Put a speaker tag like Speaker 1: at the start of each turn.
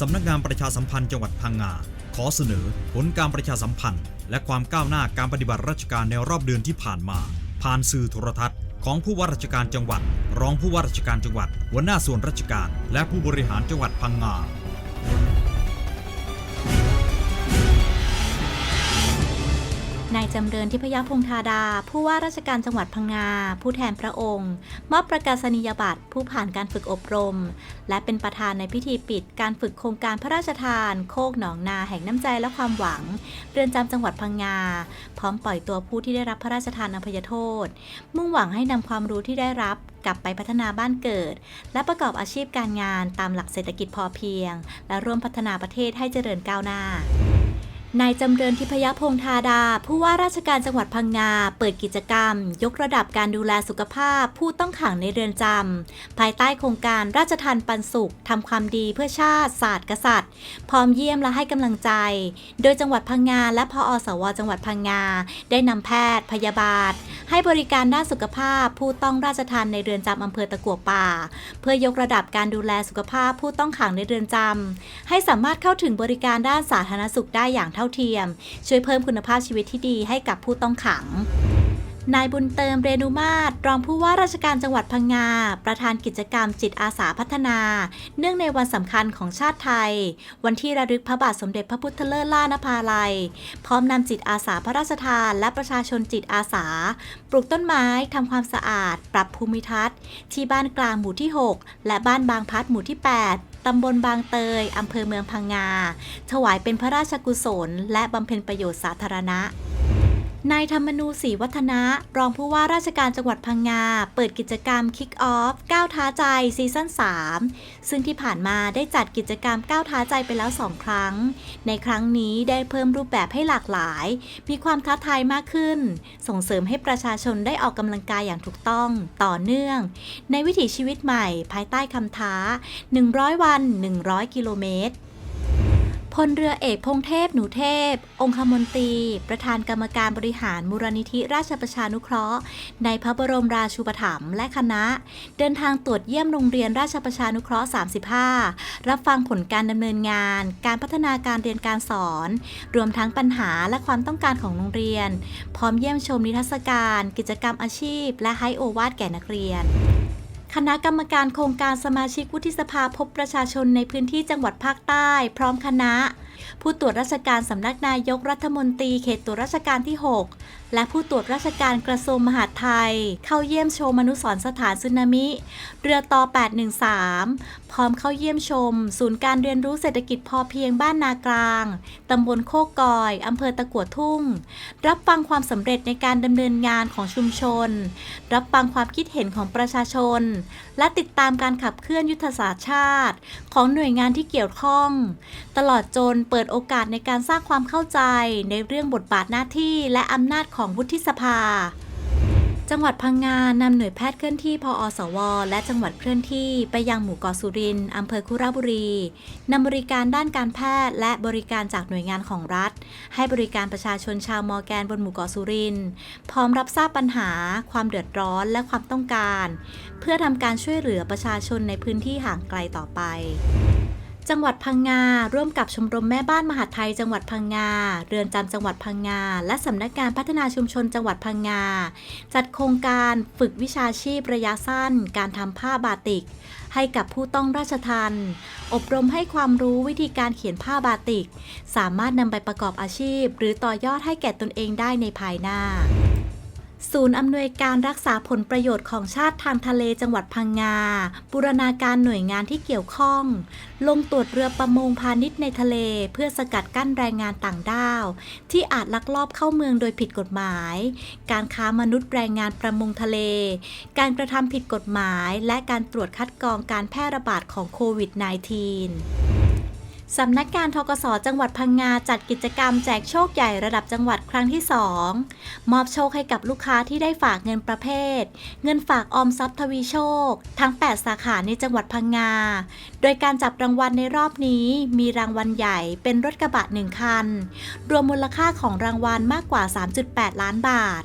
Speaker 1: สำนักงานประชาสัมพันธ์จังหวัดพังงา ขอเสนอผลการประชาสัมพันธ์ และความก้าวหน้าการปฏิบัติราชการในรอบเดือนที่ผ่านมา ผ่านสื่อโทรทัศน์ ของผู้ว่าราชการจังหวัด รองผู้ว่าราชการจังหวัด หัวหน้าส่วนราชการ และผู้บริหารจังหวัดพังงา
Speaker 2: นายจำเริญทิพยพงธาดา ผู้ว่าราชการจังหวัดพังงา ผู้แทนพระองค์ มอบประกาศนียบัตรผู้ผ่านการฝึกอบรม และเป็นประธานในพิธีปิดการฝึกโครงการพระราชทาน โคกหนองนาแห่งน้ำใจและความหวัง เรือนจำจังหวัดพังงา พร้อมปล่อยตัวผู้ที่ได้รับพระราชทานอภัยโทษ มุ่งหวังให้นำความรู้ที่ได้รับกลับไปพัฒนาบ้านเกิด และประกอบอาชีพการงานตามหลักเศรษฐกิจพอเพียง และร่วมพัฒนาประเทศให้เจริญก้าวหน้า นายจำเริญทิพยพงธาดา ผู้ว่าราชการจังหวัดพังงา เปิดกิจกรรม ยกระดับการดูแลสุขภาพ ผู้ต้องขังในเรือนจำ ภายใต้โครงการราชทันปันสุขทำความดีเพื่อชาติศาสตร์กษัตริย์ พร้อมเยี่ยมและให้กำลังใจ โดยจังหวัดพังงา และพออสว จังหวัดพังงา ได้นำแพทย์ พยาบาล ให้บริการด้านสุขภาพ ผู้ต้องราชทันในเรือนจำอำเภอตะกัวป่า เพื่อยกระดับการดูแลสุขภาพ ผู้ต้องขังในเรือนจำให้สามารถเข้าถึงบริการด้านสาธารณสุขได้อย่างท่าเทียม ช่วยเพิ่มคุณภาพชีวิตที่ดีให้กับผู้ต้องขังนายบุญเติมเรนุมาตรรองผู้ว่าราชการจังหวัดพังงา ประธานกิจกรรมจิตอาสาพัฒนา เนื่องในวันสำคัญของชาติไทย วันที่ระลึกพระบาทสมเด็จพระพุทธเลิศล่านภาลัย พร้อมนำจิตอาสาพระราชทานและประชาชนจิตอาสา ปลูกต้นไม้ทำความสะอาด ปรับภูมิทัศน์ ที่บ้านกลางหมู่ที่ 6 และบ้านบางพัดหมู่ที่ 8 ตำบลบางเตย อำเภอเมืองพังงา ถวายเป็นพระราชกุศล และบำเพ็ญประโยชน์สาธารณะ นายธรรมนูศรีวัฒนะ รองผู้ว่าราชการจังหวัดพังงา เปิดกิจกรรม Kick Off ก้าวท้าใจซีซั่น3 ซึ่งที่ผ่านมาได้จัดกิจกรรมก้าวท้าใจไปแล้ว 2 ครั้ง ในครั้งนี้ได้เพิ่มรูปแบบให้หลากหลาย มีความท้าทายมากขึ้น ส่งเสริมให้ประชาชนได้ออกกำลังกายอย่างถูกต้อง ต่อเนื่อง ในวิถีชีวิตใหม่ ภายใต้คำท้า 100 วัน 100 กิโลเมตร ลเรือเอกพงเทพหนูเทพ องคมนตรี ประธานกรรมการบริหารมูลนิธิราชประชานุเคราะห์ ในพระบรมราชูปถัมภ์และคณะ เดินทางตรวจเยี่ยมโรงเรียนราชประชานุเคราะห์ 35 รับฟังผลการดำเนินงาน การพัฒนาการเรียนการสอน รวมทั้งปัญหาและความต้องการของโรงเรียน พร้อมเยี่ยมชมนิทรรศการ กิจกรรมอาชีพ และให้โอวาทแก่นักเรียน คณะกรรมการโครงการสมาชิกวุฒิสภาพบประชาชนในพื้นที่จังหวัดภาคใต้ พร้อมคณะ ผู้ตรวจราชการสำนักนายกรัฐมนตรีเขตตรวจราชการที่ 6 และผู้ตรวจราชการกระทรวงมหาดไทย เข้าเยี่ยมชมอนุสรสถานสึนามิ เรือต่อ 813 พร้อมเข้าเยี่ยมชม ศูนย์การเรียนรู้เศรษฐกิจพอเพียงบ้านนากลางตำบลโคกกอยอำเภอตะกัวทุ่ง รับฟังความสำเร็จในการดำเนินงานของชุมชน รับฟังความคิดเห็นของประชาชน และติดตามการขับเคลื่อนยุทธศาสตร์ชาติ ของหน่วยงานที่เกี่ยวข้อง ตลอดจนเปิดิดโอกาสในการสร้างความเข้าใจในเรื่องบทบาทหน้าที่และอำนาจของวุฒิสภา จังหวัดพังงานำหน่วยแพทย์เคลื่อนที่พออสว และจังหวัดเคลื่อนที่ไปยังหมู่เกาะสุรินทร์อำเภอคุระบุรีนำบริการด้านการแพทย์และบริการจากหน่วยงานของรัฐ ให้บริการประชาชนชาวมอแกนบนหมู่เกาะสุรินทร์พร้อมรับทราบปัญหา ความเดือดร้อนและความต้องการ เพื่อทำการช่วยเหลือประชาชนในพื้นที่ห่างไกลต่อไป จังหวัดพังงา ร่วมกับชมรมแม่บ้านมหาดไทย จังหวัดพังงา เรือนจำจังหวัดพังงา และสำนักงานพัฒนาชุมชนจังหวัดพังงา จัดโครงการฝึกวิชาชีพระยะสั้น การทำผ้าบาติก ให้กับผู้ต้องราชทัน อบรมให้ความรู้วิธีการเขียนผ้าบาติก สามารถนำไปประกอบอาชีพ หรือต่อยอดให้แก่ตนเองได้ในภายหน้า ศูนย์อำนวยการรักษาผลประโยชน์ของชาติทางทะเลจังหวัดพังงา บูรณาการหน่วยงานที่เกี่ยวข้อง ลงตรวจเรือประมงพาณิชย์ในทะเล เพื่อสกัดกั้นแรงงานต่างด้าว ที่อาจลักลอบเข้าเมืองโดยผิดกฎหมาย การค้ามนุษย์แรงงานประมงทะเล การกระทำผิดกฎหมาย และการตรวจคัดกรองการแพร่ระบาดของโควิด -19 สำนักงานทกสจังหวัดพังงาจัดกิจกรรมแจกโชคใหญ่ระดับจังหวัดครั้งที่ 2 มอบโชคให้กับลูกค้าที่ได้ฝากเงินประเภท เงินฝากออมทรัพย์ทวีโชค ทั้ง 8 สาขาในจังหวัดพังงา โดยการจับรางวัลในรอบนี้มีรางวัลใหญ่เป็นรถกระบะ1คัน รวมมูลค่าของรางวัลมากกว่า 3.8 ล้านบาท